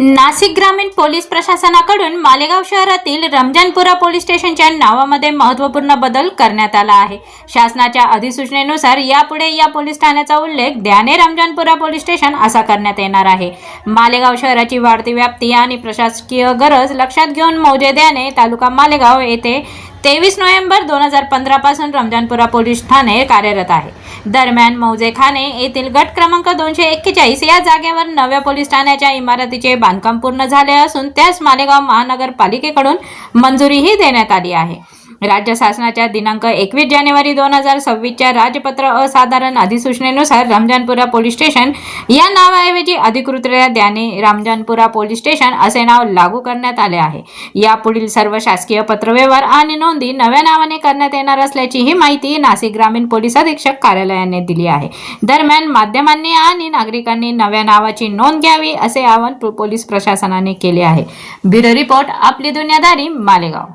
नाशिक ग्रामीण पोलीस प्रशासनाकडून मालेगाव शहरातील रमजानपुरा पोलीस स्टेशनच्या नावामध्ये महत्त्वपूर्ण बदल करण्यात आला आहे. शासनाच्या अधिसूचनेनुसार यापुढे या पोलीस ठाण्याचा उल्लेख द्याने रमजानपुरा पोलीस स्टेशन असा करण्यात येणार आहे. मालेगाव शहराची वाढती व्याप्ती आणि प्रशासकीय गरज लक्षात घेऊन मौजे द्याने तालुका मालेगाव येथे तेवीस नोव्हेंबर दोन हजार पंधरापासून रमजानपुरा पोलीस ठाणे कार्यरत आहे. दरम्यान मौजे खाने येथील गट क्रमांक दोनशे एक्केचाळीस या जागेवर नव्या पोलीस ठाण्याच्या इमारतीचे बांधकाम पूर्ण झाले असून त्यास मालेगाव महानगरपालिकेकडून मंजुरीही देण्यात आली आहे. राज्य शासनाच्या दिनांक एकवीस जानेवारी दोन हजार सव्वीसच्या राजपत्र असाधारण अधिसूचनेनुसार रमजानपुरा पोलीस स्टेशन या नावाऐवजी अधिकृतरित्या द्याने रामजानपुरा पोलीस स्टेशन असे नाव लागू करण्यात आले आहे. यापुढील सर्व शासकीय पत्रव्यवहार आणि नोंदी नव्या नावाने करण्यात येणार असल्याची ही माहिती नाशिक ग्रामीण पोलीस अधीक्षक कार्यालयाने दिली आहे. दरम्यान माध्यमांनी आणि नागरिकांनी नव्या नावाची नोंद घ्यावी असे आवाहन पोलीस प्रशासनाने केले आहे. ब्युरो रिपोर्ट आपली दुनियादारी मालेगाव.